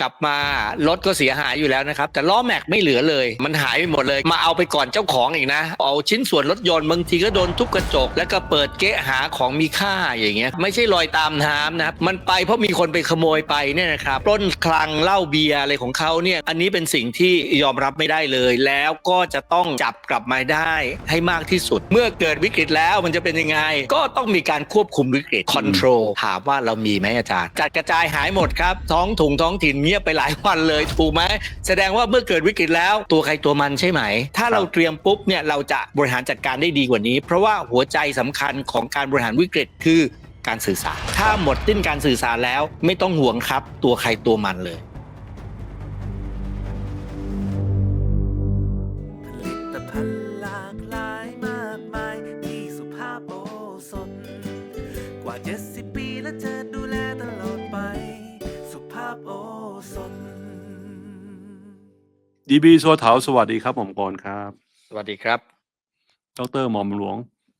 กลับมารถก็เสียหายอยู่แล้วนะครับ แต่ล้อแม็กไม่เหลือเลย มันหายไปหมดเลย มาเอาไปก่อนเจ้าของอีกนะ เอาชิ้นส่วนรถยนต์บางทีก็โดนทุบกระจก แล้วก็เปิดเกะหาของมีค่าอย่างเงี้ยไม่ใช่ลอยตามน้ำนะครับมันไปเพราะมีคนไปขโมยไปเนี่ยนะครับปล้นคลังเหล้าเบียร์อะไรของเขาเนี่ยอันนี้เป็นสิ่งที่ยอมรับไม่ได้เลย แล้วก็จะต้องจับกลับมาได้ให้มากที่สุด เมื่อเกิดวิกฤตแล้วมันจะเป็นยังไง ก็ต้องมีการควบคุมวิกฤต control ถามว่าเรามีไหมอาจารย์จัดกระจายหายหมดครับท้องถุงท้องถิ่นงียบไปหลายวันเลยถูกไหมแสดงว่าเมื่อเกิดวิกฤตแล้วตัวใครตัวมันใช่ไหม ถ้าเราเตรียมปุ๊บเนี่ยเราจะบริหารจัดการได้ดีกว่านี้ เพราะว่าหัวใจสำคัญของการบริหารวิกฤตคือการสื่อสาร ถ้าหมดสิ้นการสื่อสารแล้วไม่ต้องห่วงครับ ตัวใครตัวมันเลยผลิตภัณฑ์หลากหลายมากมายที่สุภาพโอสถกว่า70 ดีบีโซเถาสวัสดีครับผมกรณ์ครับ สวัสดีครับ ดรหม่อมหลวง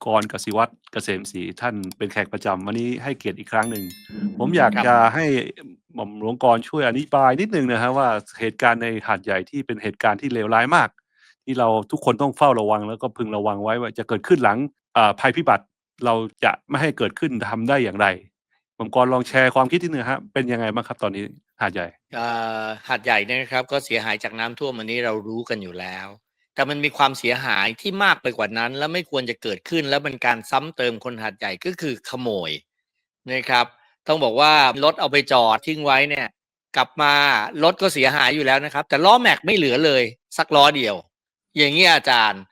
กรณ์กสิวัตรเกษมศรีท่านเป็นแขกประจำวันนี้ให้เกียรติอีกครั้งหนึ่ง ผมอยากครับ จะให้หม่อมหลวงกรณ์ช่วยอธิบายนิดนึงนะฮะว่าเหตุการณ์ในหาดใหญ่ที่เป็นเหตุการณ์ที่เลวร้ายมาก ที่เราทุกคนต้องเฝ้าระวังแล้วก็พึงระวังไว้ว่าจะเกิดขึ้นหลังอ่าภัยพิบัติเราจะไม่ให้เกิดขึ้นทำได้อย่างไร หม่อมกรลองแชร์ความคิดที่หนึ่งฮะเป็นยังไงบ้างครับตอนนี้หาดใหญ่อ่อหาดใหญ่เนี่ยนะครับ ก็เสียหายจากน้ำท่วมอันนี้เรารู้กันอยู่แล้ว แต่มันมีความเสียหายที่มากไปกว่านั้น และไม่ควรจะเกิดขึ้น แล้วเป็นการซ้ำเติมคนหาดใหญ่ก็คือขโมยนะครับ ต้องบอกว่ารถเอาไปจอดทิ้งไว้เนี่ย กลับมารถก็เสียหายอยู่แล้วนะครับ แต่ล้อแม็กไม่เหลือเลย สักล้อเดียว อย่างนี้ยอาจารย์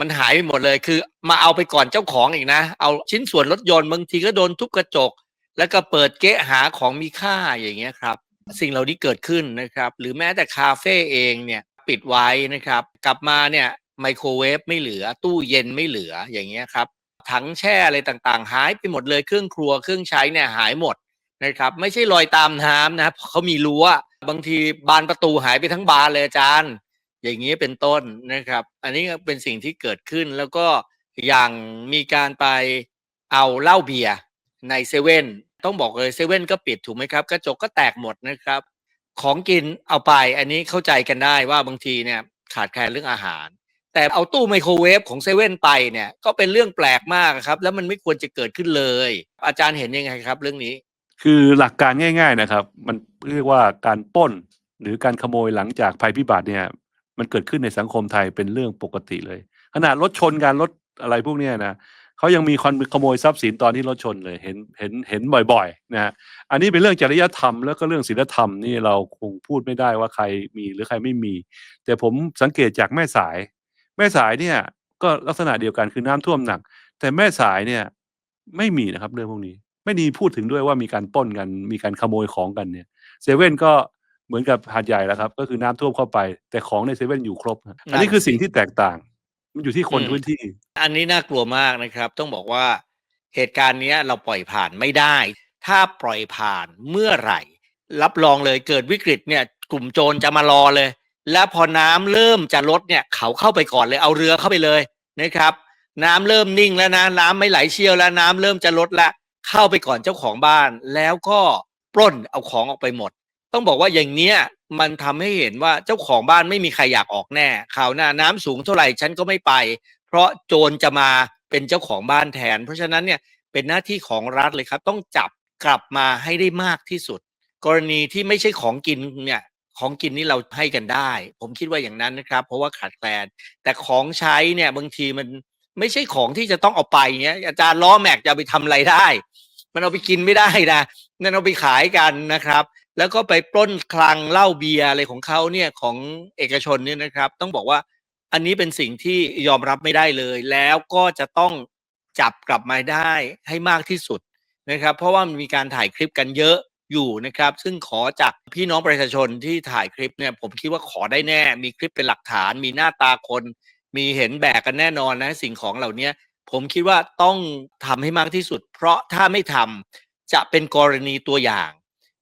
มันหายไปหมดเลยคือ มาเอาไปก่อนเจ้าของอีกนะ เอาชิ้นส่วนรถยนต์บางทีก็โดนทุบกระจก แล้วก็เปิดเกะหาของมีค่าอย่างเงี้ยครับ สิ่งเหล่านี้เกิดขึ้นนะครับ หรือแม้แต่คาเฟ่เองเนี่ยปิดไว้นะครับ กลับมาเนี่ยไมโครเวฟไม่เหลือ ตู้เย็นไม่เหลืออย่างเงี้ยครับถังแช่อะไรต่างๆ หายไปหมดเลยเครื่องครัวเครื่องใช้เนี่ยหายหมดนะครับ ไม่ใช่ลอยตามน้ำนะเพราะเขามีรั้วบางทีบานประตูหายไปทั้งบานเลยอาจารย์ อย่างนี้เป็นต้นนะครับ อันนี้เป็นสิ่งที่เกิดขึ้นแล้วก็อย่างมีการไปเอาเหล้าเบียร์ในเซเว่น ต้องบอกเลยเซเว่นก็ปิดถูกไหมครับ กระจกก็แตกหมดนะครับ ของกินเอาไปอันนี้เข้าใจกันได้ว่าบางทีเนี่ยขาดแคลนเรื่องอาหาร แต่เอาตู้ไมโครเวฟของเซเว่นไปเนี่ยก็เป็นเรื่องแปลกมากครับ แล้วมันไม่ควรจะเกิดขึ้นเลย อาจารย์เห็นยังไงครับเรื่องนี้ คือหลักการง่าย ๆนะครับ มันเรียกว่าการปล้นหรือการขโมยหลังจากภัยพิบัติเนี่ย มันเกิดขึ้นในสังคมไทยเป็นเรื่องปกติเลย ขนาดรถชนการรถอะไรพวกเนี้ยนะ เขายังมีคนขโมยทรัพย์สินตอนที่รถชนเลยเห็นเห็นเห็นบ่อยๆนะฮะอันนี้เป็นเรื่องจริยธรรมแล้วก็เรื่องศีลธรรมนี่เราคงพูดไม่ได้ว่าใครมีหรือใครไม่มี แต่ผมสังเกตจากแม่สาย แม่สายเนี่ยก็ลักษณะเดียวกันคือน้ำท่วมหนัก แต่แม่สายเนี่ยไม่มีนะครับเรื่องพวกนี้ ไม่มีพูดถึงด้วยว่ามีการป้นกันมีการขโมยของกันเนี่ยเซเว่นก็เหมือนกับหาดใหญ่แล้วครับ ก็คือน้ำท่วมเข้าไป แต่ของในเซเว่นอยู่ครบ อันนี้คือสิ่งที่แตกต่าง มันอยู่ที่คนอืม พื้นที่ อันนี้น่ากลัวมากนะครับ ต้องบอกว่าเหตุการณ์เนี้ยเราปล่อยผ่านไม่ได้ ถ้าปล่อยผ่านเมื่อไหร่ รับรองเลยเกิดวิกฤตเนี่ย กลุ่มโจรจะมารอเลย แล้วพอน้ำเริ่มจะลดเนี่ย เขาเข้าไปก่อนเลยเอาเรือเข้าไปเลยนะครับ น้ำเริ่มนิ่งแล้วนะน้ำไม่ไหลเชี่ยวแล้วน้ำเริ่มจะลดแล้วเข้าไปก่อนเจ้าของบ้าน แล้วก็ปล้นเอาของออกไปหมด ต้องบอกว่าอย่างเนี้ยมันทำให้เห็นว่าเจ้าของบ้านไม่มีใครอยากออกแน่ข่าวหน้าน้ำสูงเท่าไหร่ฉันก็ไม่ไป เพราะโจรจะมาเป็นเจ้าของบ้านแทน เพราะฉะนั้นเนี่ยเป็นหน้าที่ของรัฐเลยครับ ต้องจับกลับมาให้ได้มากที่สุด กรณีที่ไม่ใช่ของกินเนี่ยของกินนี่เราให้กันได้ ผมคิดว่าอย่างนั้นนะครับ เพราะว่าขาดแคลน แต่ของใช้เนี่ยบางทีมันไม่ใช่ของที่จะต้องเอาไปเนี้ยอาจารย์ล้อแม็กจะไปทำอะไรได้ มันเอาไปกินไม่ได้นะนั่นเอาไปขายกันนะครับ แล้วก็ไปปล้นคลังเหล้าเบียร์อะไรของเขาเนี่ยของเอกชนเนี่ยนะครับ ต้องบอกว่าอันนี้เป็นสิ่งที่ยอมรับไม่ได้เลย แล้วก็จะต้องจับกลับมาได้ให้มากที่สุดนะครับ เพราะว่ามันมีการถ่ายคลิปกันเยอะอยู่นะครับ ซึ่งขอจากพี่น้องประชาชนที่ถ่ายคลิปเนี่ยผมคิดว่าขอได้แน่ มีคลิปเป็นหลักฐาน มีหน้าตาคน มีเห็นแบกกันแน่นอนนะสิ่งของเหล่านี้ผมคิดว่าต้องทำให้มากที่สุด เพราะถ้าไม่ทำจะเป็นกรณีตัวอย่าง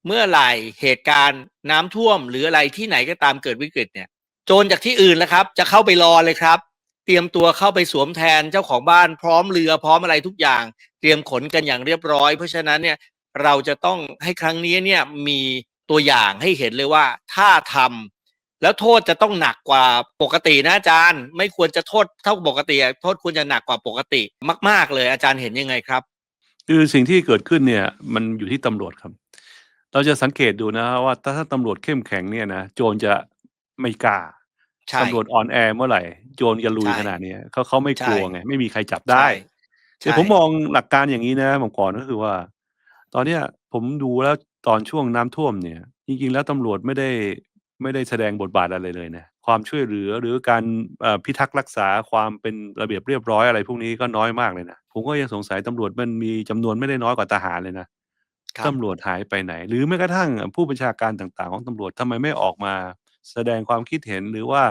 เมื่อไหร่เหตุการณ์น้ำท่วม หรืออะไรที่ไหนก็ตามเกิดวิกฤตเนี่ย โจรจากที่อื่นแล้วครับ จะเข้าไปรอเลยครับ เตรียมตัวเข้าไปสวมแทนเจ้าของบ้านพร้อมเรือพร้อมอะไรทุกอย่าง เตรียมขนกันอย่างเรียบร้อย เพราะฉะนั้นเนี่ยเราจะต้องให้ครั้งนี้เนี่ยมีตัวอย่างให้เห็นเลยว่าถ้าทำแล้วโทษจะต้องหนักกว่าปกตินะอาจารย์ ไม่ควรจะโทษเท่าปกติโทษควรจะหนักกว่าปกติมาก ๆ เลยอาจารย์เห็นยังไงครับ คือสิ่งที่เกิดขึ้นเนี่ยมันอยู่ที่ตำรวจครับ เราจะสังเกตดูนะว่า ถ้า ถ้าตำรวจเข้มแข็งเนี่ยนะ โจรจะไม่กล้า ใช่ ตำรวจอ่อนแอเมื่อไหร่ โจรจะลุยใช่ขนาดเนี้ย เขา เขาไม่ใช่ กลัวไง ไม่มีใครจับได้ใช่แต่ผมมองหลักการอย่างนี้นะ ผมก่อน ก็คือว่า ตอนเนี้ยผมดูแล้วตอนช่วงน้ำท่วมเนี่ย จริง ๆ แล้วตำรวจไม่ได้ ไม่ได้แสดงบทบาทอะไรเลยนะ ความช่วยเหลือ หรือการ เอ่อ พิทักษ์รักษาความเป็นระเบียบเรียบร้อย อะไรพวกนี้ ก็น้อยมากเลยนะ ผมก็ยังสงสัยตำรวจมันมีจำนวนไม่ได้น้อยกว่าทหารเลยนะ ครับตำรวจหายไปไหน หรือแม้กระทั่งผู้บัญชาการต่าง ๆ ของตำรวจ ทำไมไม่ออกมาแสดงความคิดเห็น หรือว่า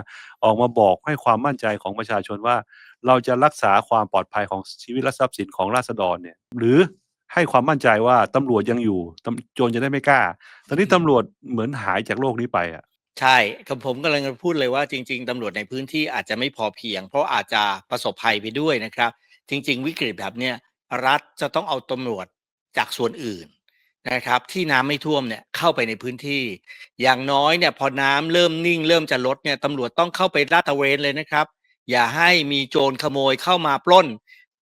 ออกมาบอกให้ความมั่นใจของประชาชนว่า เราจะรักษาความปลอดภัยของชีวิตและทรัพย์สินของราษฎรเนี่ย หรือให้ความมั่นใจว่าตำรวจยังอยู่ ตำ โจรจะได้ไม่กล้า ตอนนี้ตำรวจเหมือนหายจากโลกนี้ไปอะใช่ กับผมกำลังจะพูดเลยว่าจริง ๆ ตำรวจในพื้นที่อาจจะไม่พอเพียง เพราะอาจจะประสบภัยไปด้วยนะครับ จริง ๆ วิกฤตแบบเนี้ยรัฐจะต้องเอาตำรวจจากส่วนอื่น นะครับ ที่น้ำไม่ท่วมเนี่ยเข้าไปในพื้นที่ อย่างน้อยเนี่ยพอน้ำเริ่มนิ่ง เริ่มจะลดเนี่ยตำรวจต้องเข้าไปลาดตระเวนเลยนะครับ อย่าให้มีโจรขโมยเข้ามาปล้น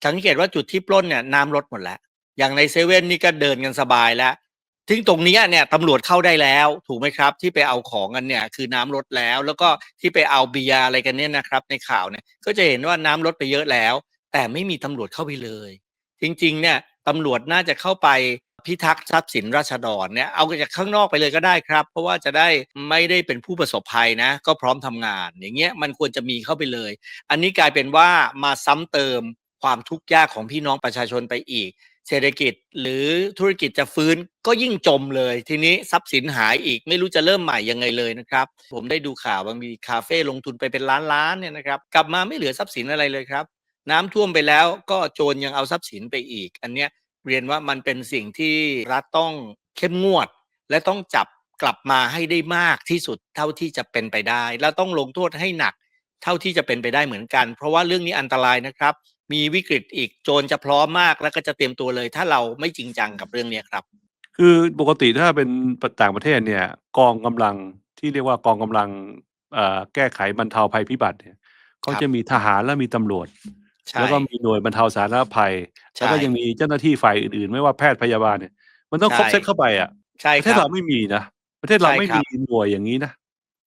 สังเกตว่าจุดที่ปล้นเนี่ยน้ำลดหมดแล้ว อย่างในเซเว่นนี่ก็เดินกันสบายแล้วซึ่งตรงเนี้ยเนี่ยตำรวจเข้าได้แล้วถูกไหมครับ ที่ไปเอาของกันเนี่ยคือน้ำลดแล้ว แล้วก็ที่ไปเอาเบียร์อะไรกันเนี่ยนะครับ ในข่าวเนี่ยก็จะเห็นว่าน้ำลดไปเยอะแล้ว แต่ไม่มีตำรวจเข้าไปเลย จริงๆเนี่ยตำรวจน่าจะเข้าไป พิทักษ์ทรัพย์สินราษฎรเนี่ยเอาจากข้างนอกไปเลยก็ได้ครับ เพราะว่าจะได้ไม่ได้เป็นผู้ประสบภัยนะ ก็พร้อมทำงาน อย่างเงี้ยมันควรจะมีเข้าไปเลย อันนี้กลายเป็นว่ามาซ้ำเติมความทุกข์ยากของพี่น้องประชาชนไปอีก เศรษฐกิจหรือธุรกิจจะฟื้นก็ยิ่งจมเลย ทีนี้ทรัพย์สินหายอีกไม่รู้จะเริ่มใหม่ยังไงเลยนะครับ ผมได้ดูข่าวว่ามีคาเฟ่ลงทุนไปเป็นล้านล้านๆเนี่ยนะครับกลับมาไม่เหลือทรัพย์สินอะไรเลยครับ น้ำท่วมไปแล้วก็โจรยังเอาทรัพย์สินไปอีก อันเนี้ย เรียนว่ามันเป็นสิ่งที่รัฐต้องเข้มงวด และต้องจับกลับมาให้ได้มากที่สุดเท่าที่จะเป็นไปได้ แล้วต้องลงโทษให้หนักเท่าที่จะเป็นไปได้เหมือนกัน เพราะว่าเรื่องนี้อันตรายนะครับ มีวิกฤตอีกโจรจะพร้อมมากแล้วก็จะเตรียมตัวเลย ถ้าเราไม่จริงจังกับเรื่องนี้ครับ คือปกติถ้าเป็นต่างประเทศเนี่ยกองกำลังที่เรียกว่ากองกำลังแก้ไขบรรเทาภัยพิบัติเนี่ยเขาจะมีทหารและมีตำรวจ ใช่แล้วก็มีหน่วยบรรเทาสาธารณภัย ใช่แล้วก็ยังมีเจ้าหน้าที่ฝ่ายอื่น ๆ ไม่ว่าแพทย์พยาบาลเนี่ย มันต้องครบใช่เซตเข้าไปอะใช่ประคเทศรัเราบไม่มีนะ ประเทศเราใช่ไม่ครับมีหน่วยอย่างนี้นะ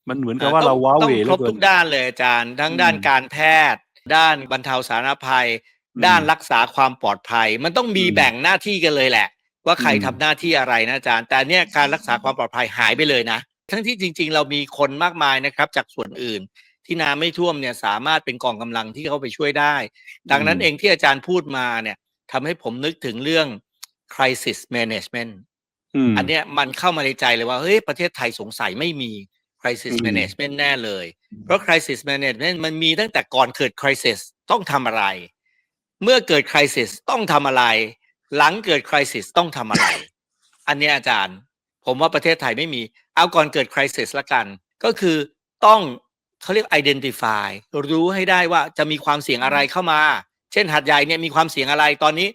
มันเหมือนกับอ่ว่าเราต้องว้าเหวต้องเหคลืรอบเกิทุนกด้านเลยอาจารย์ ทั้งอืมด้านการแพทย์ ด้านบรรเทาสาธารณภัย อืมด้านรักษาความปลอดภัย มันต้องมีอืมแบ่งหน้าที่กันเลยแหละ ว่าใครอืมทำหน้าที่อะไรนะอาจารย์ แต่เนี่ยการรักษาความปลอดภัยหายไปเลยนะ ทั้งที่จริง ๆ เรามีคนมากมายนะครับจากส่วนอื่น ที่น้ำไม่ท่วมเนี่ยสามารถเป็นกองกำลังที่เข้าไปช่วยได้ ดังนั้นเองที่อาจารย์พูดมาเนี่ยทำให้ผมนึกถึงเรื่อง crisis management อืมอันเนี้ยมันเข้ามาในใจเลยว่าเฮ้ยประเทศไทยสงสัยไม่มี crisis อืม management แน่เลย เพราะ crisis management มันมีตั้งแต่ก่อนเกิด crisis ต้องทำอะไร เมื่อเกิด crisis ต้องทำอะไร หลังเกิด crisis ต้องทำอะไร อันเนี้ยอาจารย์ ผมว่าประเทศไทยไม่มี เอาก่อนเกิด crisis ละกัน ก็คือต้อง เขาเรียก identify รู้ให้ได้ว่าจะมีความเสี่ยงอะไรเข้ามา เช่นหัดใหญ่เนี่ยมีความเสี่ยงอะไรตอนนี้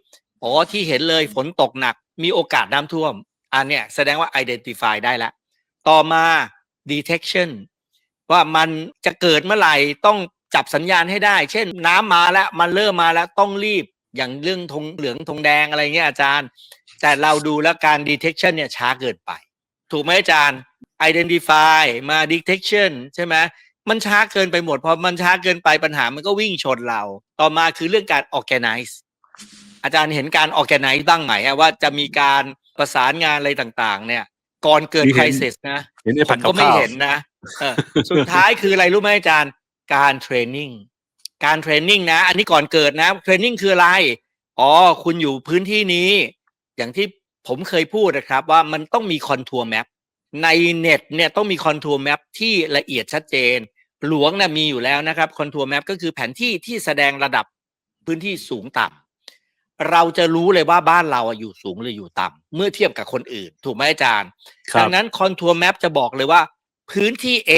อ๋อที่เห็นเลยฝนตกหนัก มีโอกาสน้ำท่วม อันเนี้ยแสดงว่า identify ได้แล้วต่อมา detection ว่ามันจะเกิดเมื่อไหร่ต้องจับสัญญาณให้ได้ เช่นน้ำมาแล้วมันเริ่มมาแล้วต้องรีบอย่างเรื่องธงเหลืองธงแดงอะไรเงี้ยอาจารย์ แต่เราดูแล้วการ detection เนี่ยช้าเกินไป ถูกไหมอาจารย์ identify มา detection ใช่ไหม มันช้าเกินไปหมด พอมันช้าเกินไปปัญหามันก็วิ่งชนเรา ต่อมาคือเรื่องการ organize อาจารย์เห็นการ organize บ้างไหมอะว่าจะมีการประสานงานอะไรต่างๆ เนี่ย ก่อนเกิดมีเห็น crisis นะเห็นไอ้ผผัดมกับก็ไม่ข้าวเห็นนะเออสุดท้ายคืออะไรรู้ไหมอาจารย์ การเทรนนิ่งการเทรนนิ่งนะ อันนี้ก่อนเกิดนะเทรนนิ่งคืออะไร อ๋อ คุณอยู่พื้นที่นี้ อย่างที่ผมเคยพูดนะครับ ว่ามันต้องมีคอนทัวร์แมปในเน็ตเนี่ยต้องมีคอนทัวร์แมปที่ละเอียดชัดเจน หลวงนะมีอยู่แล้วนะครับคอนทัวร์แมปก็คือแผนที่ที่แสดงระดับพื้นที่สูงต่ำเราจะรู้เลยว่าบ้านเราอะอยู่สูงหรืออยู่ต่ำเมื่อเทียบกับคนอื่น ถูกไหมอาจารย์ครัดับงนั้นคอนทัวร์แมปจะบอกเลยว่า พื้นที่ A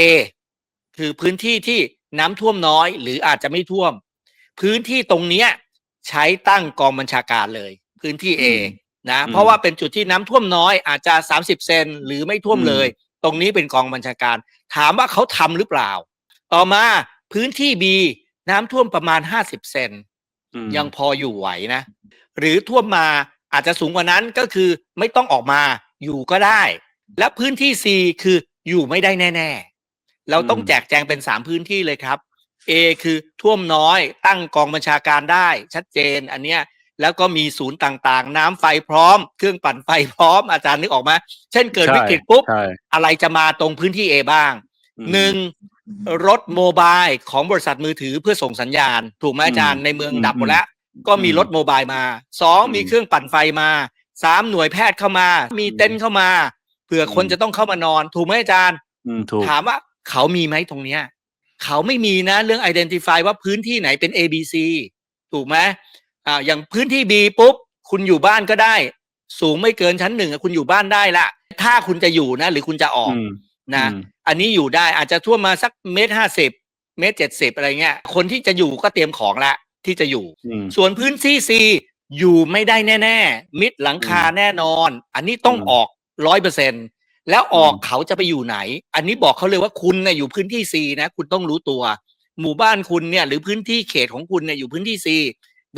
คือพื้นที่ที่น้ำท่วมน้อย หรืออาจจะไม่ท่วม พื้นที่ตรงเนี้ยใช้ตั้งกองบัญชาการเลย พื้นที่ A อืมนะอืมเพราะว่าเป็นจุดที่น้ำท่วมน้อยอาจจะ 30 เซนหรือไม่ท่วมอืมเลย ตรงนี้เป็นกองบัญชาการ ถามว่าเขาทำหรือเปล่า ต่อมาพื้นที่ B น้ำท่วมประมาณ 50 เซนอืมยังพออยู่ไหวนะ หรือท่วมมาอาจจะสูงกว่านั้นก็คือไม่ต้องออกมาอยู่ก็ได้ และพื้นที่ C คืออยู่ไม่ได้แน่ ๆ เราต้องอืมแจกแจงเป็น 3 พื้นที่เลยครับ A คือท่วมน้อย ตั้งกองบัญชาการได้ ชัดเจนอันเนี้ยแล้วก็มีศูนย์ต่างๆ น้ำไฟพร้อม เครื่องปั่นไฟพร้อมอาจารย์นึกออกไหมเช่นเกิดใช่วิกฤตปุ๊บใช่อะไรจะมาตรงพื้นที่ A บ้างอืมหนึ่ง รถโมบายของบริษัทมือถือเพื่อส่งสัญญาณ ถูกไหมอาจารย์ในเมืองอืมดับหมดแล้ว ก็มีอืมรถโมบายมาสองอืมมีเครื่องปั่นไฟมาสามหน่วยแพทย์เข้ามา มีเต็นท์เข้ามาเผื่อคนอืมจะต้องเข้ามานอน ถูกไหมอาจารย์อืมถูกถามว่าเขามีไหมตรงเนี้ยเขาไม่มีนะเรื่อง identify ว่าพื้นที่ไหนเป็น A B C ถูกไหมอ่าอย่างพื้นที่ B ปุ๊บ คุณอยู่บ้านก็ได้ สูงไม่เกินชั้นหนึ่งอะคุณอยู่บ้านได้ละถ้าคุณจะอยู่นะ หรือคุณจะออกอืม นะอืมอันนี้อยู่ได้อาจจะท่วมมาสักเมตรห้าสิบเมตรเจ็ดสิบอะไรเงี้ย คนที่จะอยู่ก็เตรียมของละที่จะอยู่อืมส่วนพื้นที่ซีอยู่ไม่ได้แน่ ๆ มิดหลังคาอืมแน่นอน อันนี้ต้องอืมออกร้อยเปอร์เซ็นแล้วออกอืมเขาจะไปอยู่ไหน อันนี้บอกเขาเลยว่าคุณเนี่ยอยู่พื้นที่ซีนะ คุณต้องรู้ตัว หมู่บ้านคุณเนี่ย หรือพื้นที่เขตของคุณเนี่ยอยู่พื้นที่ซี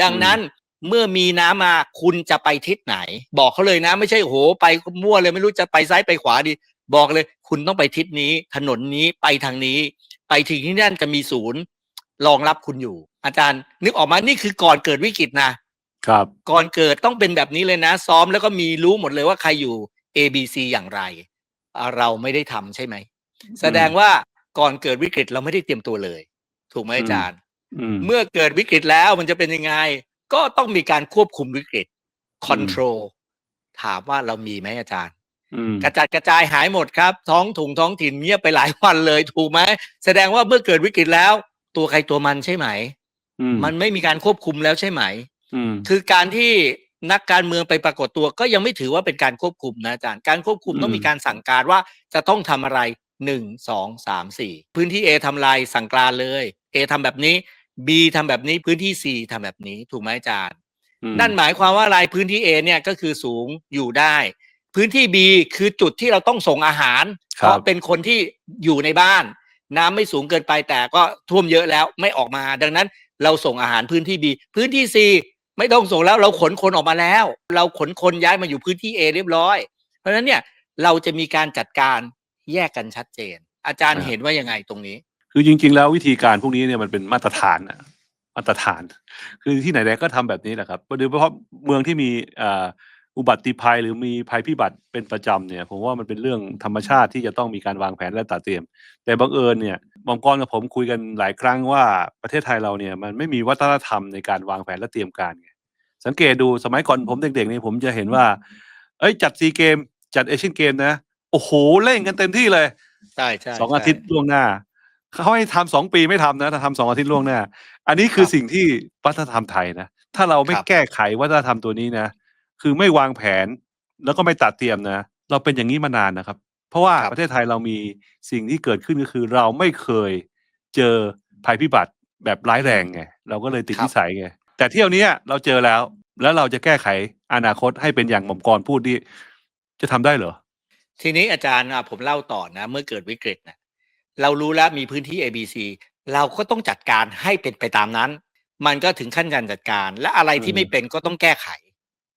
ดังนั้นเมื่อมีน้ำมาคุณจะไปทิศไหน บอกเขาเลยนะ ไม่ใช่โอ้โหไปมั่วเลยไม่รู้จะไปซ้ายไปขวาดี บอกเลย คุณต้องไปทิศนี้ ถนนนี้ไปทางนี้ ไปถึงที่นั่นจะมีศูนย์รองรับคุณอยู่ อาจารย์ นึกออกมานี่คือก่อนเกิดวิกฤตนะครับ ก่อนเกิดต้องเป็นแบบนี้เลยนะ ซ้อมแล้วก็มีรู้หมดเลยว่าใครอยู่ A B C อย่างไรอ่าเราไม่ได้ทำใช่ไหม แสดงว่าก่อนเกิดวิกฤตเราไม่ได้เตรียมตัวเลย ถูกไหมอาจารย์อืมเมื่อเกิดวิกฤตแล้วมันจะเป็นยังไง ก็ต้องมีการควบคุมวิกฤต control ถามว่าเรามีไหมอาจารย์อืม กระจัดกระจายหายหมดครับ ท้องถุงท้องถิ่นเงียบไปหลายวันเลยถูกไหมแสดงว่าเมื่อเกิดวิกฤตแล้ว ตัวใครตัวมันใช่ไหมอืมมันไม่มีการควบคุมแล้วใช่ไหมอืมคือการที่นักการเมืองไปปรากฏตัวก็ยังไม่ถือว่าเป็นการควบคุมนะอาจารย์การควบคุมอืมต้องมีการสั่งการว่าจะต้องทำอะไรหนึ่งสองสามสี่พื้นที่ A ทำลายสั่งการเลย A ทำแบบนี้ B ทำแบบนี้พื้นที่ C ทำแบบนี้ถูกไหมอาจารย์อืมนั่นหมายความว่าอะไรพื้นที่ A เนี่ยก็คือสูงอยู่ได้ พื้นที่ B คือจุดที่เราต้องส่งอาหารคเพรับราะเป็นคนที่อยู่ในบ้าน น้ำไม่สูงเกินไปแต่ก็ท่วมเยอะแล้วไม่ออกมา ดังนั้นเราส่งอาหารพื้นที่ B พื้นที่ C ไม่ต้องส่งแล้วเราขนคนออกมาแล้ว เราขนคนย้ายมาอยู่พื้นที่ A เรียบร้อย เพราะฉะนั้นเนี่ยเราจะมีการจัดการแยกกันชัดเจน อาจารย์เห็นว่ายังไงตรงนี้ คือจริง ๆ แล้ววิธีการพวกนี้เนี่ยมันเป็นมาตรฐานอะมาตรฐาน คือที่ไหนๆก็ทำแบบนี้แหละครับโดยเฉพาะเมืองที่มีอ่า อุบัติภัยหรือมีภัยพิบัติเป็นประจำเนี่ย ผมว่ามันเป็นเรื่องธรรมชาติที่จะต้องมีการวางแผนและตัดเตรียม แต่บังเอิญเนี่ยมองกรกับผมคุยกันหลายครั้งว่าประเทศไทยเราเนี่ยมันไม่มีวัฒนธรรมในการวางแผนและเตรียมการไงสังเกตดูสมัยก่อนผมเด็กๆนี่ผมจะเห็นว่า เอ้ยจัดซีเกม จัดเอเชียนเกมนะ โอ้โหเล่นกันเต็มที่เลยใช่ใช่สองอาทิตย์ล่วงหน้าเขาให้ทำสองปีไม่ทำนะถ้าทำสองอาทิตย์ล่วงหน้า อันนี้คือสิ่งที่วัฒนธรรมไทยนะถ้าเราไม่แก้ไขวัฒนธรรมตัวนี้นะ คือไม่วางแผน แล้วก็ไม่ตัดเตรียมนะ เราเป็นอย่างนี้มานานนะครับ เพราะว่าประเทศไทยเรามีสิ่งที่เกิดขึ้นก็คือ เราไม่เคยเจอภัยพิบัติแบบร้ายแรงไงเราก็เลยติดนิสัยไงแต่เที่ยวเนี้ยเราเจอแล้ว แล้วเราจะแก้ไขอนาคตให้เป็นอย่างหม่อมกรพูดนี่จะทำได้เหรอ ทีนี้อาจารย์อะผมเล่าต่อนะ เมื่อเกิดวิกฤตนะเรารู้แล้วมีพื้นที่ A B C เราก็ต้องจัดการให้เป็นไปตามนั้น มันก็ถึงขั้นการจัดการ และอะไรที่อืมไม่เป็นก็ต้องแก้ไข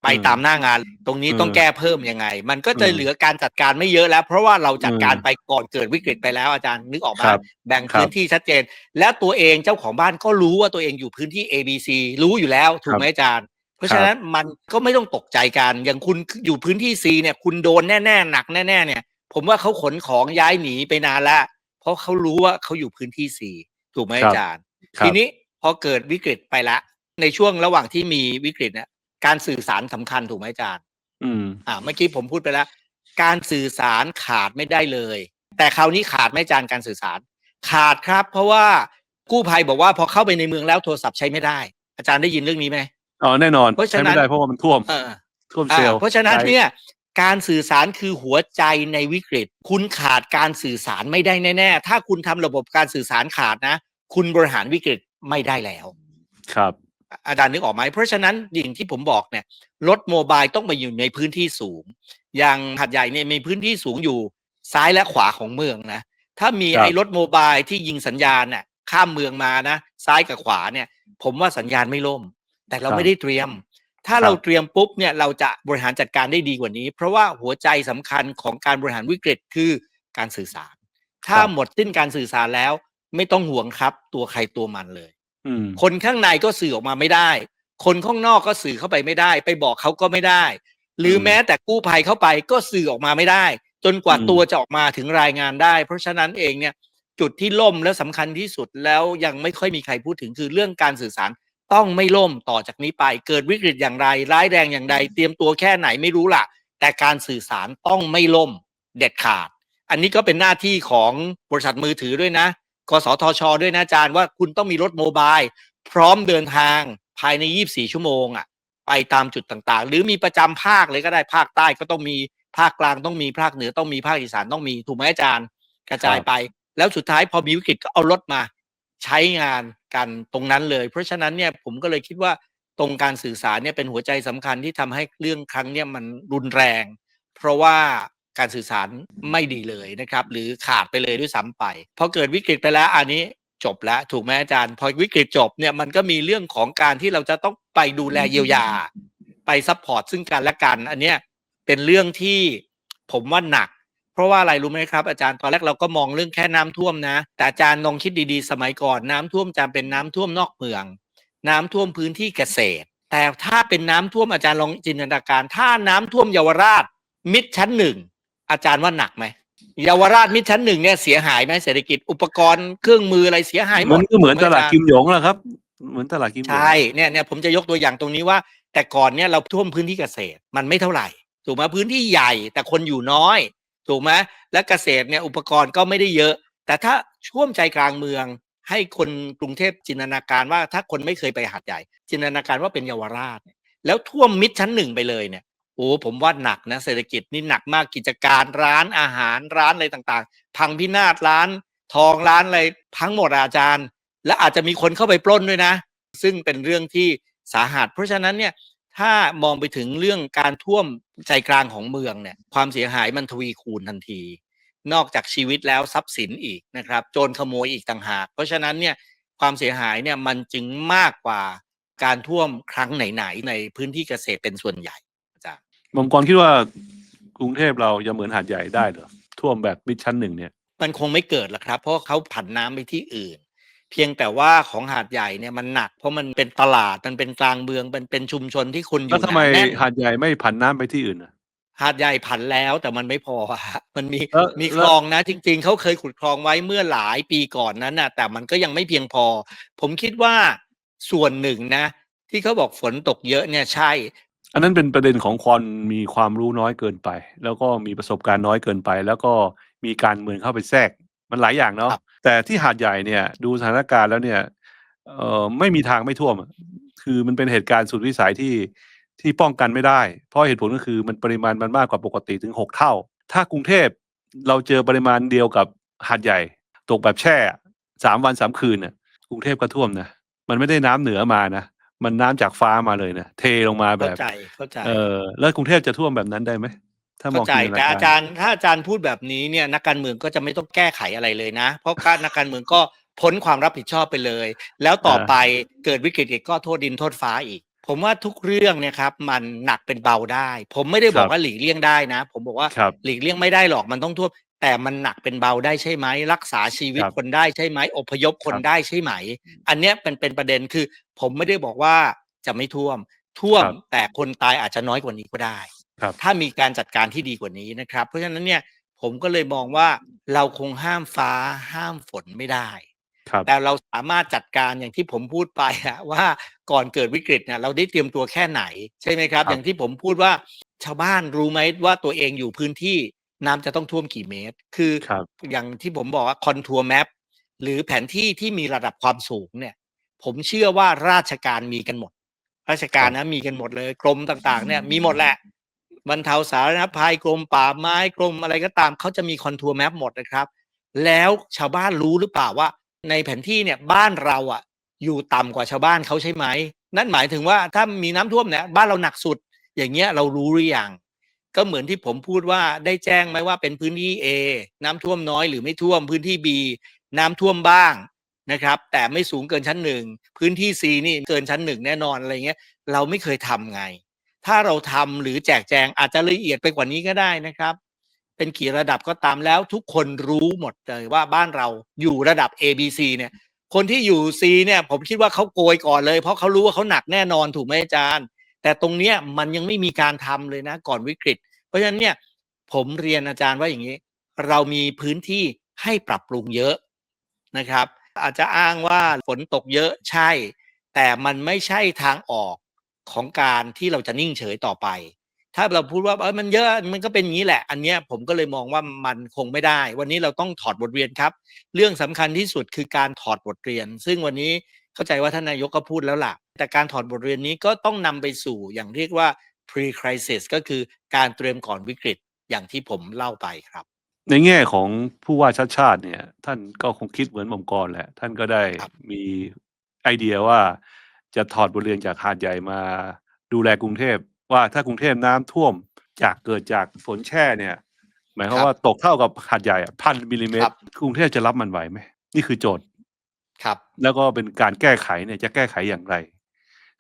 ไปอืมตามหน้างาน ตรงนี้อืมต้องแก้เพิ่มยังไง มันก็จะอืมเหลือการจัดการไม่เยอะแล้ว เพราะว่าเราจัดการอืมไปก่อนเกิดวิกฤตไปแล้วอาจารย์นึกออกคมารับแบ่งครับพื้นที่ชัดเจน แล้วตัวเองเจ้าของบ้านก็รู้ว่าตัวเองอยู่พื้นที่ A B C รู้อยู่แล้วถูกไหมอาจารย์ เพราะฉะนั้นมันก็ไม่ต้องตกใจกันอย่างคุณอยู่พื้นที่ C เนี่ยคุณโดนแน่ๆหนักแน่ๆเนี่ย ผมว่าเขาขนของย้ายหนีไปนานแล้วเพราะเขารู้ว่าเขาอยู่พื้นที่ C ถูกไหมครับอาจารย์ครับทีนี้พอเกิดวิกฤตไปละในช่วงระหว่างที่มีวิกฤตเนี่ย การสื่อสารสำคัญถูกไหมอาจารย์ อืม อ่า เมื่อกี้ผมพูดไปแล้ว การสื่อสารขาดไม่ได้เลย แต่คราวนี้ขาดไหม่จานการสื่อสาร ขาดครับ เพราะว่ากู้ภัยบอกว่าพอเข้าไปในเมืองแล้วโทรศัพท์ใช้ไม่ได้ อาจารย์ได้ยินเรื่องนี้ไหมอ๋อแน่นอนเพราะฉะใช้นั้นไม่ได้เพราะว่ามันท่วมเออท่วมอ่าเซลล์เพราะฉะนั้นใช้เนี่ยการสื่อสารคือหัวใจในวิกฤต คุณขาดการสื่อสารไม่ได้แน่ๆถ้าคุณทำระบบการสื่อสารขาดนะ คุณบริหารวิกฤตไม่ได้แล้ว ครับ อาจารย์นึกออกไหมเพราะฉะนั้นอย่างที่ผมบอกเนี่ยรถโมบายต้องไปอยู่ในพื้นที่สูง อย่างหัดใหญ่เนี่ยมีพื้นที่สูงอยู่ซ้ายและขวาของเมืองนะ ถ้ามีครับไอ้รถโมบายที่ยิงสัญญาณน่ะข้ามเมืองมานะ ซ้ายกับขวาเนี่ย ผมว่าสัญญาณไม่ล่ม แต่เราครับไม่ได้เตรียม ถ้าครับเราเตรียมปุ๊บเนี่ยเราจะบริหารจัดการได้ดีกว่านี้ เพราะว่าหัวใจสำคัญของการบริหารวิกฤตคือการสื่อสาร ถ้าหมดสิ้นการสื่อสารแล้ว ไม่ต้องห่วงครับ ตัวใครตัวมันเลยอืม คนข้างในก็สื่อออกมาไม่ได้ คนข้างนอกก็สื่อเข้าไปไม่ได้ ไปบอกเขาก็ไม่ได้ หรือแม้แต่กู้ภัยเข้าไปก็สื่อออกมาไม่ได้ จนกว่าตัวจะออกมาถึงรายงานได้ เพราะฉะนั้นเองเนี่ยจุดที่ล่มและสำคัญที่สุดแล้วยังไม่ค่อยมีใครพูดถึงคือเรื่องการสื่อสารต้องไม่ล่มต่อจากนี้ไป เกิดวิกฤตอย่างไร ร้ายแรงอย่างใด เตรียมตัวแค่ไหนไม่รู้ล่ะ แต่การสื่อสารต้องไม่ล่มเด็ดขาด อันนี้ก็เป็นหน้าที่ของบริษัทมือถือด้วยนะ กสทช ด้วยนะอาจารย์ว่าคุณต้องมีรถโมบายพร้อมเดินทางภายใน 24 ชั่วโมงอะไปตามจุดต่างๆ หรือมีประจำภาคเลยก็ได้ภาคใต้ก็ต้องมีภาคกลางต้องมีภาคเหนือต้องมีภาคอีสานต้องมีถูกไหมอาจารย์ กระจายครับไป แล้วสุดท้ายพอมีวิกฤตก็เอารถมาใช้งานกันตรงนั้นเลย เพราะฉะนั้นเนี่ยผมก็เลยคิดว่าตรงการสื่อสารเนี่ยเป็นหัวใจสำคัญที่ทำให้เรื่องครั้งเนี่ยมันรุนแรง เพราะว่า การสื่อสารไม่ดีเลยนะครับ หรือขาดไปเลยด้วยซ้ำไปพอเกิดวิกฤตไปแล้วอันนี้จบแล้วถูกไหมอาจารย์ พอวิกฤตจบเนี่ยมันก็มีเรื่องของการที่เราจะต้องไปดูแลเยียวยา ไปซัพพอร์ตซึ่งกันและกัน อันเนี้ยเป็นเรื่องที่ผมว่าหนัก เพราะว่าอะไรรู้ไหมครับ อาจารย์ตอนแรกเราก็มองเรื่องแค่น้ำท่วมนะ แต่อาจารย์ลองคิดดีๆ สมัยก่อนน้ำท่วมจะเป็นน้ำท่วมนอกเมือง น้ำท่วมพื้นที่เกษตร แต่ถ้าเป็นน้ำท่วมอาจารย์ลองจินตนาการ ถ้าน้ำท่วมเยาวราช มิดชั้นหนึ่ง อาจารย์ว่าหนักไหมเยาวราชมิดชั้นหนึ่งเนี่ยเสียหายไหมเศรษฐกิจอุปกรณ์เครื่องมืออะไรเสียหายหมมันดก็เหมือนถูตไลาดจรย์กิมหยงแหละครับ เหมือนตลาดกิมหยงใช่เนี่ยเนี่ยผมจะยกตัวอย่างตรงนี้ว่า แต่ก่อนเนี่ยเราท่วมพื้นที่เกษตรมันไม่เท่าไหร่ถูกไหมพื้นที่ใหญ่แต่คนอยู่น้อย ถูกไหมและเกษตรเนี่ยอุปกรณ์ก็ไม่ได้เยอะ แต่ถ้าช่วมใจกลางเมือง ให้คนกรุงเทพจินตนาการว่าถ้าคนไม่เคยไปหาดใหญ่ จินตนาการว่าเป็นเยาวราชเนี่ยแล้วท่วมมิดชั้นหนึ่งไปเลยเนี่ย โอ้ผมว่าหนักนะเศรษฐกิจนี่หนักมากกิจการร้านอาหารร้านอะไรต่างๆ พังพินาศร้าน ทองร้านอะไรพังหมดอาจารย์ และอาจจะมีคนเข้าไปปล้นด้วยนะ ซึ่งเป็นเรื่องที่สาหัส เพราะฉะนั้นเนี่ยถ้ามองไปถึงเรื่องการท่วมใจกลางของเมืองเนี่ยความเสียหายมันทวีคูณทันที นอกจากชีวิตแล้วทรัพย์สินอีกนะครับ โจรขโมยอีกต่างหาก เพราะฉะนั้นเนี่ยความเสียหายเนี่ยมันจึงมากกว่าการท่วมครั้งไหนๆในพื้นที่เกษตรเป็นส่วนใหญ่ มงกรคิดว่ากรุงเทพเราจะเหมือนหาดใหญ่ได้เหรอท่วมแบบมิดชั้นหนึ่งเนี่ย มันคงไม่เกิดหรอกครับ เพราะเขาผันน้ำไปที่อื่น เพียงแต่ว่าของหาดใหญ่เนี่ยมันหนัก เพราะมันเป็นตลาดมันเป็นกลางเมืองมันเป็นชุมชนที่คนอแล้วยู่ทำไมหนาแน่นหาดใหญ่ไม่ผันน้ำไปที่อื่นอะหาดใหญ่ผันแล้วแต่มันไม่พอฮะมันมีแล้วมีแล้วคลองนะ จริง ๆเขาเคยขุดคลองไว้เมื่อหลายปีก่อนนั้นน่ะแต่มันก็ยังไม่เพียงพอ ผมคิดว่าส่วนหนึ่งนะ ที่เขาบอกฝนตกเยอะเนี่ยใช่ อันนั้นเป็นประเด็นของคนมีความรู้น้อยเกินไป แล้วก็มีประสบการณ์น้อยเกินไป แล้วก็มีการเมืองเข้าไปแทรกมันหลายอย่างเนาะครับแต่ที่หาดใหญ่เนี่ยดูสถานการณ์แล้วเนี่ยเอ่อไม่มีทางไม่ท่วมอะคือมันเป็นเหตุการณ์สุดวิสัยที่ที่ป้องกันไม่ได้ เพราะเหตุผลก็คือมันปริมาณมันมากกว่าปกติถึงหกเท่า ถ้ากรุงเทพเราเจอปริมาณเดียวกับหาดใหญ่ ตกแบบแช่สามวันสามคืนน่ะกรุงเทพก็ท่วมนะมันไม่ได้น้ำเหนือมานะ มันน้ำจากฟ้ามาเลยนะเทลงมาแบเข้าบ ใจเข้าใจ เออแล้วกรุงเทพจะท่วมแบบนั้นได้ไหมถ้ามอเข้างใจจินตนแต่อาการจารย์ถ้าอาจารย์พูดแบบนี้เนี่ยนักการเมืองก็จะไม่ต้องแก้ไขอะไรเลยนะ เพราะการนักการเมืองก็พ้นความรับผิดชอบไปเลย แล้วต่อไปเกิดวิกฤตอีกก็โทษดินโทษฟ้าอีก ผมว่าทุกเรื่องเนี่ยครับมันหนักเป็นเบาได้ ผมไม่ได้บอกว่าหลีกเลี่ยงได้นะ ผมบอกว่าครับ หลีกเลี่ยงไม่ได้หรอกมันต้องท่วม แต่มันหนักเป็นเบาได้ใช่ไหม รักษาชีวิตครับคนได้ใช่ไหมอพยพคนครับได้ใช่ไหม อันเนี้ยเป็นเป็นประเด็นคือ ผมไม่ได้บอกว่าจะไม่ท่วม ท่วมครับแต่คนตายอาจจะน้อยกว่านี้ก็ได้ครับถ้ามีการจัดการที่ดีกว่านี้นะครับ เพราะฉะนั้นเนี่ยผมก็เลยมองว่าเราคงห้ามฟ้าห้ามฝนไม่ได้ครับแต่เราสามารถจัดการอย่างที่ผมพูดไปอะว่าก่อนเกิดวิกฤตเนี่ยเราได้เตรียมตัวแค่ไหน ใช่ไหมครับครับอย่างที่ผมพูดว่าชาวบ้านรู้ไหมว่าตัวเองอยู่พื้นที่ น้ำจะต้องท่วมกี่เมตร คือครับ อย่างที่ผมบอกว่าคอนทัวร์แมปหรือแผนที่ที่มีระดับความสูงเนี่ย ผมเชื่อว่าราชการมีกันหมด ราชการนะมีกันหมดเลย กรมต่างๆ เนี่ยมีหมดแหละบรรเทาสาธารณภัยกรมป่าไม้กรมอะไรก็ตามเขาจะมีคอนทัวร์แมปหมดนะครับ แล้วชาวบ้านรู้หรือเปล่าว่า ในแผนที่เนี่ยบ้านเราอะ อยู่ต่ำกว่าชาวบ้านเขาใช่ไหม นั่นหมายถึงว่าถ้ามีน้ำท่วมเนี่ยบ้านเราหนักสุด อย่างเงี้ยเรารู้หรือยัง ก็เหมือนที่ผมพูดว่าได้แจ้งไหมว่าเป็นพื้นที่ A น้ำท่วมน้อยหรือไม่ท่วมพื้นที่ B น้ำท่วมบ้างนะครับ แต่ไม่สูงเกินชั้นหนึ่งพื้นที่ C นี่เกินชั้นหนึ่งแน่นอนอะไรเงี้ย เราไม่เคยทำไง ถ้าเราทำหรือแจกแจงอาจจะละเอียดไปกว่านี้ก็ได้นะครับ เป็นกี่ระดับก็ตามแล้วทุกคนรู้หมดเลยว่าบ้านเราอยู่ระดับ A B C เนี่ย คนที่อยู่ C เนี่ยผมคิดว่าเขาโกยก่อนเลย เพราะเขารู้ว่าเขาหนักแน่นอนถูกไหมอาจารย์ แต่ตรงเนี้ยมันยังไม่มีการทำเลยนะก่อนวิกฤต เพราะฉะนั้นเนี่ยผมเรียนอาจารย์ว่าอย่างนี้ เรามีพื้นที่ให้ปรับปรุงเยอะนะครับ อาจจะอ้างว่าฝนตกเยอะใช่ แต่มันไม่ใช่ทางออกของการที่เราจะนิ่งเฉยต่อไป ถ้าเราพูดว่าเออมันเยอะมันก็เป็นอย่างนี้แหละ อันเนี้ยผมก็เลยมองว่ามันคงไม่ได้ วันนี้เราต้องถอดบทเรียนครับ เรื่องสำคัญที่สุดคือการถอดบทเรียน ซึ่งวันนี้ เข้าใจว่าท่านนายกก็พูดแล้วล่ะ แต่การถอดบทเรียนนี้ก็ต้องนำไปสู่อย่างเรียกว่า pre crisis ก็คือการเตรียมก่อนวิกฤตอย่างที่ผมเล่าไปครับ ในแง่ของผู้ว่าชาติชาติเนี่ย ท่านก็คงคิดเหมือนหม่อมกรแหละ ท่านก็ได้ครับมีไอเดียว่าจะถอดบทเรียนจากหาดใหญ่มาดูแลกรุงเทพว่าถ้ากรุงเทพน้ำท่วมจากเกิดจากฝนแช่เนี่ย หมายความว่าตกเท่ากับหาดใหญ่พันมิลลิเมตครัรบกรุงเทพจะรับมันไหวไหมนี่คือโจทย์ ครับ แล้วก็เป็นการแก้ไขเนี่ยจะแก้ไขอย่างไร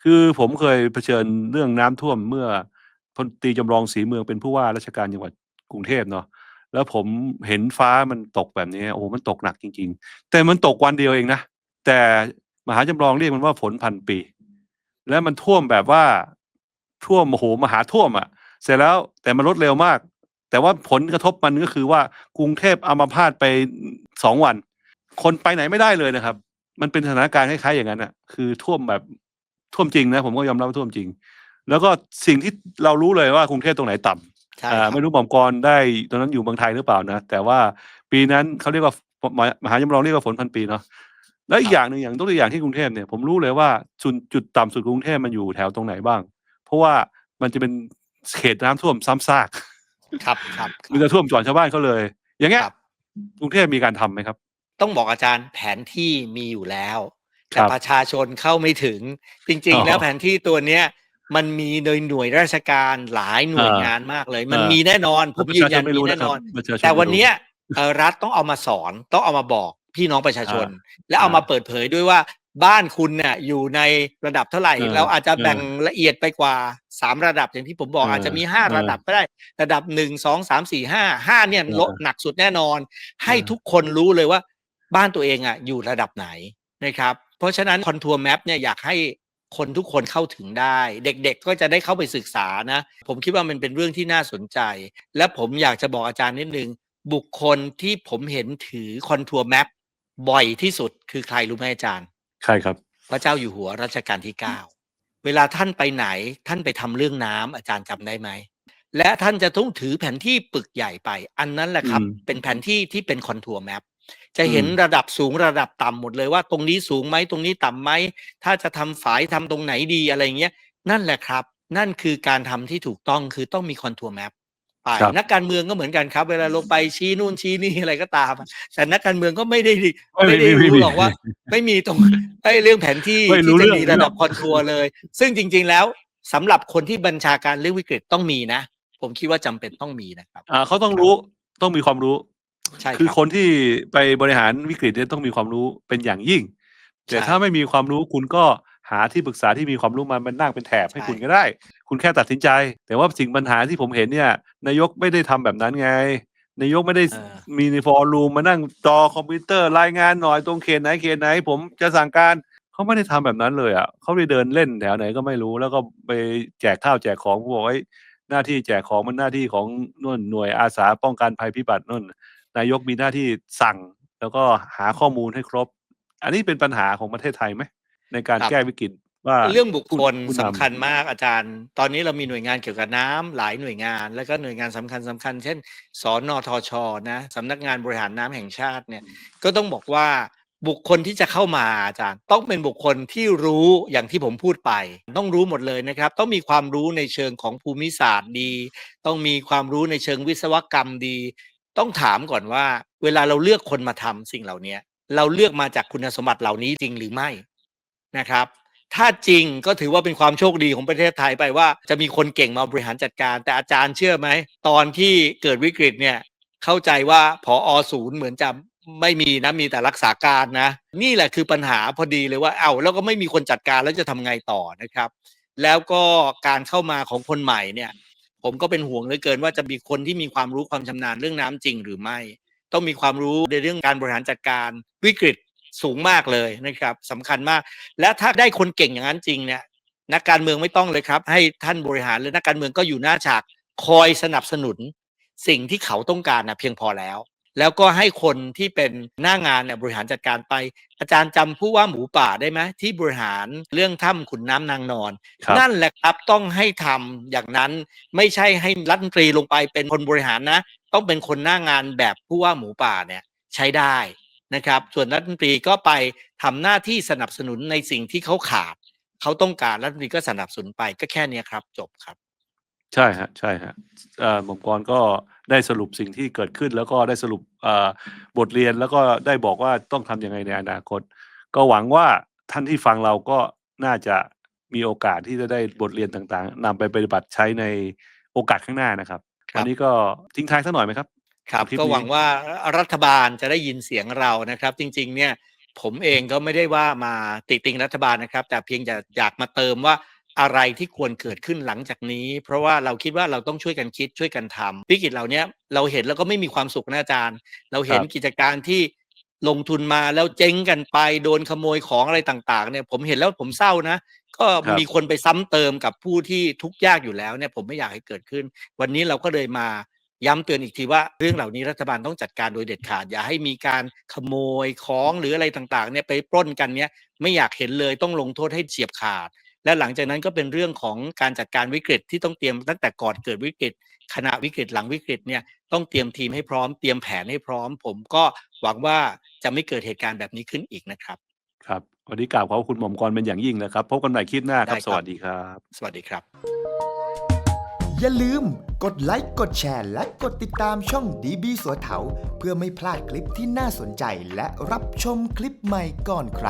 คือผมเคยเผชิญเรื่องน้ำท่วมเมื่อพลตรีจำลองศรีเมืองเป็นผู้ว่าราชการจังหวัดกรุงเทพเนาะแล้วผมเห็นฟ้ามันตกแบบนี้โอ้โหมันตกหนักจริง ๆ แต่มันตกวันเดียวเองนะแต่มหาจำลองเรียกมันว่าฝนพันปี แล้วมันท่วมแบบว่าท่วมโอ้โหมหาท่วมอะ่ะ เสร็จแล้วแต่มันลดเร็วมาก แต่ว่าผลกระทบมันก็คือว่ากรุงเทพอัมาพาตไปสองวัน คนไปไหนไม่ได้เลยนะครับ มันเป็นสถานการณ์คล้ายๆอย่างนั้นอะ คือท่วมแบบท่วมจริงนะ ผมก็ยอมรับว่าท่วมจริง แล้วก็สิ่งที่เรารู้เลยว่ากรุงเทพตรงไหนต่ำใช่อ่าครับไม่รู้หม่อมกรได้ตอนนั้นอยู่เมืองไทยหรือเปล่านะแต่ว่าปีนั้นเขาเรียกว่ามหามหาจำลองเรียกว่าฝนพันปีเนาะแล้วอีกอย่างหนึ่งอย่างตัวอย่างที่กรุงเทพเนี่ยผมรู้เลยว่าจุดจุดต่ำสุดกรุงเทพมันอยู่แถวตรงไหนบ้าง เพราะว่ามันจะเป็นเขตน้ำท่วมซ้ำซาก ครับครับคมันรับจะท่วมก่อนชาวบ้านเขาเลย อย่างเงี้ยครับกรุงเทพมีการทำไหมครับ ต้องบอกอาจารย์แผนที่มีอยู่แล้วคแต่รับประชาชนเข้าไม่ถึง จริง อ๋อๆ แล้วแผนที่ตัวเนี้ย มันมีโดยหน่วยราชการหลายหน่วยเอองานมากเลย มันเออ มีแน่นอน ผมประยืชานชยันนไม่มีรู้แน่นะคนรับอน ประชาชนแต่วันไม่รู้เนี้ยเอ่อรัฐต้องเอามาสอนต้องเอามาบอกพี่น้องประชาชนอ่าและเอาอ่ามมาเปิดเผยด้วยว่าบ้านคุณเนี่ยอยู่ในระดับเท่าไหร่ เออเราอาจจะเออแบ่งละเอียดไปกว่าสามระดับอย่างที่ผมบอกเอออาจจะมีห้าเออระดับก็ได้ ระดับหนึ่งสองสามสี่ห้าห้าเนี่ยเออลดหนักสุดแน่นอน ให้เออ ทุกคนรู้เลยว่า บ้านตัวเองอะอยู่ระดับไหนนะครับ เพราะฉะนั้นคอนทัวร์แมปเนี่ยอยากให้คนทุกคนเข้าถึงได้ เด็กๆก็จะได้เข้าไปศึกษานะ ผมคิดว่ามันเป็นเรื่องที่น่าสนใจ และผมอยากจะบอกอาจารย์นิดนึง บุคคลที่ผมเห็นถือคอนทัวร์แมปบ่อยที่สุดคือใครรู้ไหมอาจารย์ใช่ครับ พระเจ้าอยู่หัวรัชกาลที่ 9 เวลาท่านไปไหนท่านไปทำเรื่องน้ำอาจารย์จำได้ไหม และท่านจะต้องถือแผนที่ปึกใหญ่ไป อันนั้นแหละครับอืมเป็นแผนที่ที่เป็นคอนทัวร์แมป จะเห็นอืมระดับสูงระดับต่ำหมดเลยว่า ตรงนี้สูงไหมตรงนี้ต่ำไหมถ้าจะทำฝายทำตรงไหนดีอะไรเงี้ย นั่นแหละครับ นั่นคือการทำที่ถูกต้องคือต้องมีคอนทัวร์แมปไปครับนักการเมืองก็เหมือนกันครับ เวลาลงไปชี้นู่นชี้นี่อะไรก็ตามอะแต่นักการเมืองก็ไม่ได้ไม่ไม่ได้ไม่รู้ไม่หรอกว่า ไม่มีตรงไอ้เรื่องแผนที่ไม่รู้ที่จะเรื่องมีระดับคอนทัวร์เลย ซึ่งจริง ๆ แล้วสำหรับคนที่บัญชาการเรื่องวิกฤตต้องมีนะ ผมคิดว่าจำเป็นต้องมีนะครับอ่าเขาต้องรู้ต้องมีความรู้ ใช่คือรับ คนที่ไปบริหารวิกฤตเนี่ยต้องมีความรู้เป็นอย่างยิ่งแต่ใช่ถ้าไม่มีความรู้คุณก็หาที่ปรึกษาที่มีความรู้มามันนั่งเป็นแถบให้ใช่คุณก็ได้ คุณแค่ตัดสินใจ แต่ว่าสิ่งปัญหาที่ผมเห็นเนี่ย นายกไม่ได้ทำแบบนั้นไง นายกไม่ได้ เออ มีในฟอร์รูมมานั่งจอคอมพิวเตอร์รายงานหน่อยตรงเขตไหนเขตไหน ผมจะสั่งการเขาไม่ได้ทำแบบนั้นเลยอะเขาไปเดินเล่นแถวไหนก็ไม่รู้ แล้วก็ไปแจกข้าวแจกของผมบอกว่าเฮ้ยหน้าที่แจกของมันหน้าที่ของนู่นหน่วยอาสาป้องกันภัยพิบัตินู่น นายกมีหน้าที่สั่ง แล้วก็หาข้อมูลให้ครบ อันนี้เป็นปัญหาของประเทศไทยไหมในการครับแก้วิกฤตว่าเรื่องบุคคลผู้นำสำคัญมากอาจารย์ ตอนนี้เรามีหน่วยงานเกี่ยวกับน้ำหลายหน่วยงาน แล้วก็หน่วยงานสำคัญสำคัญ เช่นสอนอทชนะสำนักงานบริหารน้ำแห่งชาติเนี่ยก็ต้องบอกว่าบุคคลที่จะเข้ามาอาจารย์ ต้องเป็นบุคคลที่รู้อย่างที่ผมพูดไป ต้องรู้หมดเลยนะครับ ต้องมีความรู้ในเชิงของภูมิศาสตร์ดี ต้องมีความรู้ในเชิงวิศวกรรมดี ต้องถามก่อนว่า เวลาเราเลือกคนมาทำสิ่งเหล่านี้เราเลือกมาจากคุณสมบัติเหล่านี้จริงหรือไม่นะครับ ถ้าจริงก็ถือว่าเป็นความโชคดีของประเทศไทยไปว่า จะมีคนเก่งมาบริหารจัดการ แต่อาจารย์เชื่อไหม ตอนที่เกิดวิกฤตเนี่ยเข้าใจว่าพออศูนย์เหมือนจะไม่มีนะมีแต่รักษาการนะ นี่แหละคือปัญหาพอดีเลยว่าเอ้าแล้วก็ไม่มีคนจัดการแล้วจะทำไงต่อนะครับ แล้วก็การเข้ามาของคนใหม่เนี่ย ผมก็เป็นห่วงเหลือเกินว่าจะมีคนที่มีความรู้ความชำนาญเรื่องน้ำจริงหรือไม่ ต้องมีความรู้ในเรื่องการบริหารจัดการวิกฤตสูงมากเลยนะครับสำคัญมาก และถ้าได้คนเก่งอย่างนั้นจริงเนี่ยนักการเมืองไม่ต้องเลยครับ ให้ท่านบริหารและนักการเมืองก็อยู่หน้าฉากคอยสนับสนุน สิ่งที่เขาต้องการนะเพียงพอแล้ว แล้วก็ให้คนที่เป็นหน้างานเนี่ยบริหารจัดการไป อาจารย์จำผู้ว่าหมูป่าได้ไหมที่บริหารเรื่องถ้ำขุนน้ำนางนอนครับนั่นแหละครับต้องให้ทำอย่างนั้นไม่ใช่ให้รัฐมนตรีลงไปเป็นคนบริหารนะ ต้องเป็นคนหน้างานแบบผู้ว่าหมูป่าเนี่ยใช้ได้นะครับ ส่วนรัฐมนตรีก็ไปทำหน้าที่สนับสนุนในสิ่งที่เขาขาด เขาต้องการรัฐมนตรีก็สนับสนุนไปก็แค่เนี้ยครับ จบครับ ใช่ฮะใช่ฮะเอ่อ หม่อมกรก็ได้สรุปสิ่งที่เกิดขึ้น แล้วก็ได้สรุปเอ่อบทเรียน แล้วก็ได้บอกว่าต้องทำยังไงในอนาคต ก็หวังว่าท่านที่ฟังเราก็น่าจะมีโอกาสที่จะได้บทเรียนต่าง ๆ นำไปปฏิบัติใช้ในโอกาสข้างหน้านะครับครับวันนี้ก็ทิ้งท้ายสักหน่อยไหมครับครับ คลิปก็นี้หวังว่ารัฐบาลจะได้ยินเสียงเรานะครับ จริง ๆ เนี่ย ผมเองก็ไม่ได้ว่ามาติติงรัฐบาลนะครับ แต่เพียงจะอยากมาเติมว่า อะไรที่ควรเกิดขึ้นหลังจากนี้ เพราะว่าเราคิดว่าเราต้องช่วยกันคิดช่วยกันทำวิกฤตเหล่านี้เราเห็นแล้วก็ไม่มีความสุขนะอาจารย์ เราเห็นครับกิจการที่ลงทุนมาแล้วเจ๊งกันไปโดนขโมยของอะไรต่างๆเนี่ยผมเห็นแล้วผมเศร้านะ ก็มีคนไปซ้ำเติมกับผู้ที่ทุกข์ยากอยู่แล้วเนี่ยผมไม่อยากให้เกิดขึ้น วันนี้เราก็เลยมาย้ำเตือนอีกทีว่าเรื่องเหล่านี้รัฐบาลต้องจัดการโดยเด็ดขาด อย่าให้มีการขโมยของหรืออะไรต่างๆเนี่ยไปปล้นกันเนี่ยไม่อยากเห็นเลยต้องลงโทษให้เฉียบขาด และหลังจากนั้นก็เป็นเรื่องของการจัดการวิกฤตที่ต้องเตรียมตั้งแต่ก่อนเกิดวิกฤตขณะวิกฤตหลังวิกฤตเนี่ยต้องเตรียมทีมให้พร้อมเตรียมแผนให้พร้อม ผมก็หวังว่าจะไม่เกิดเหตุการณ์แบบนี้ขึ้นอีกนะครับครับวันนี้กราบขอบคุณหม่อมกรเป็นอย่างยิ่งนะครับพบกันใหม่คลิปหน้าครับได้ครับ สวัสดีครับ สวัสดีครับ อย่าลืมกดไลค์กดแชร์ และกดติดตามช่องดีบีสัวเถาเพื่อไม่พลาดคลิปที่น่าสนใจและรับชมคลิปใหม่ก่อนใคร